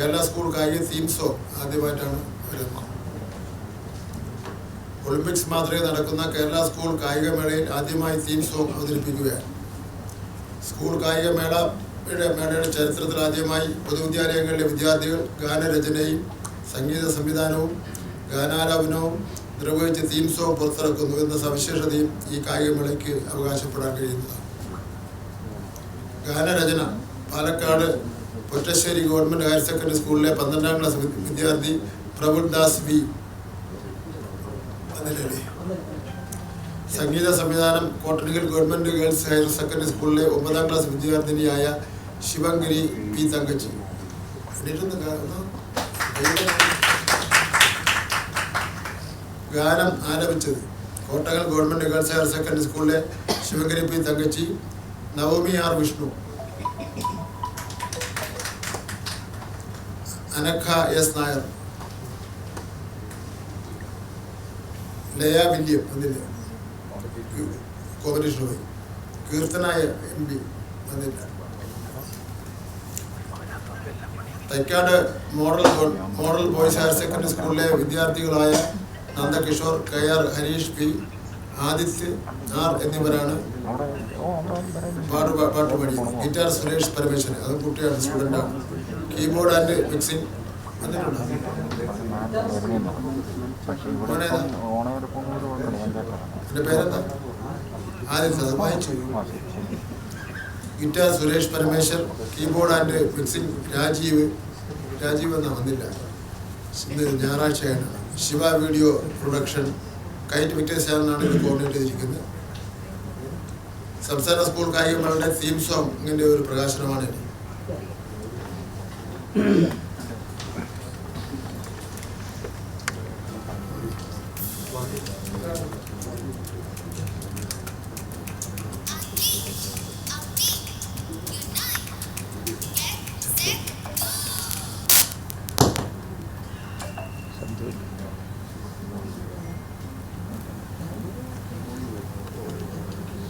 Kerala school കായിക theme song ആദ്യമായിട്ടാണ് വരുന്നത്. ഒളിമ്പിക്സ് മാതൃക നടക്കുന്ന കേരള സ്കൂൾ കായികമേളയിൽ ആദ്യമായി തീം സോങ് അവതരിപ്പിക്കുകയാണ്. സ്കൂൾ കായികമേളയുടെ മേളയുടെ ചരിത്രത്തിൽ ആദ്യമായി പൊതുവിദ്യാലയങ്ങളിലെ വിദ്യാർത്ഥികൾ ഗാനരചനയും സംഗീത സംവിധാനവും ഗാനാലാപനവും നിർവഹിച്ച് തീം സോങ് പുറത്തിറക്കുന്നു എന്ന സവിശേഷതയും ഈ കായികമേളയ്ക്ക് അവകാശപ്പെടാൻ കഴിയുന്നതാണ്. ഗാനരചന Palakkad Pottassery government higher secondary സ്കൂളിലെ പന്ത്രണ്ടാം ക്ലാസ് വിദ്യാർത്ഥി പ്രഭുൽ ദാസ് വി. സംഗീത സംവിധാനം Kottanikkal government girls higher secondary സ്കൂളിലെ ഒമ്പതാം ക്ലാസ് വിദ്യാർത്ഥിനിയായ ശിവങ്കരി പി. തങ്കച്ചി. ഗാനം ആലപിച്ചത്. Kottakkal government girls higher secondary സ്കൂളിലെ Shivankari P. Thankachi Navami R Vishnu. Anagha S Nair. Laya William വന്നില്ല കോമ്പറ്റീഷൻ പോയി. കീർത്തനായ എം പി അതില്ല Thycaud model model boys higher secondary സ്കൂളിലെ വിദ്യാർത്ഥികളായ Nandakishor K R Harish P Adithya R എന്നിവരാണ് പാട്ട് പാട്ട് പാടിയത് ഗിറ്റാർ സുരേഷ് പരമേശ്വരൻ അതും കുട്ടിയാണ് സ്റ്റുഡന്റാണ്. Keyboard and mixing guitar Suresh Parameswar keyboard and mixing Rajeev. Rajeev എന്നാ വന്നില്ല. ഇന്ന് ഞായറാഴ്ചയാണ്. Shiva video production. KITE Victers ചാനലാണ് ഇത് കോർഡിനേറ്റ് ചെയ്തിരിക്കുന്നത്. സംസ്ഥാന സ്കൂൾ കായികമേളയുടെ തീം സോങ്ങിന്റെ ഒരു പ്രകാശനമാണ്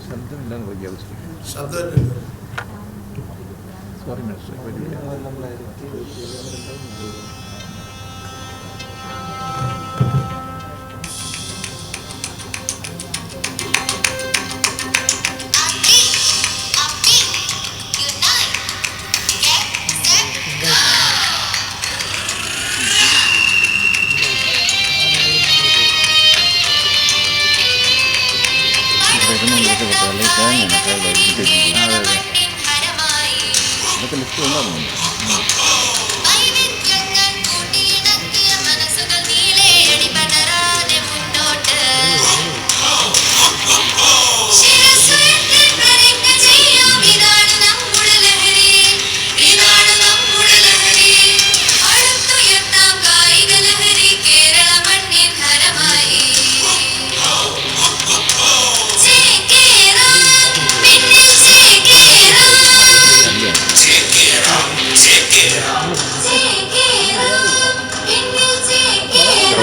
삼등 난 거기 여기서. 삼등. ഇത് ശബ്ദമില്ലാന്ന് て必要になるもんね。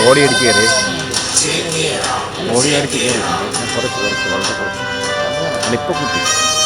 ഓടി അടിച്ച് കയറി. ഓടി അടിച്ച് കയറി. കുറച്ച് കുറച്ച് വളരെ കുറച്ച്. ക്ലിപ്പ് കുത്തി.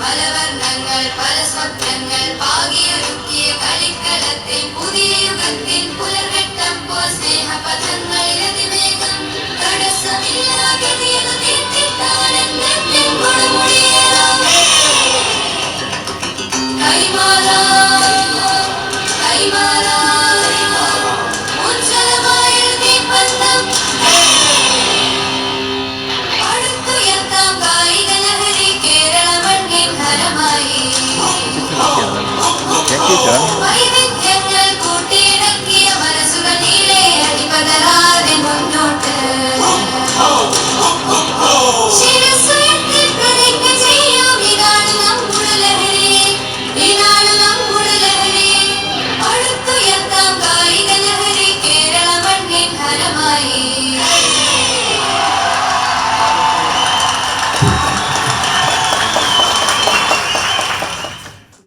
പല വർണങ്ങൾ പല സ്വപ്നങ്ങൾ പാകിയൊരുക്കിയ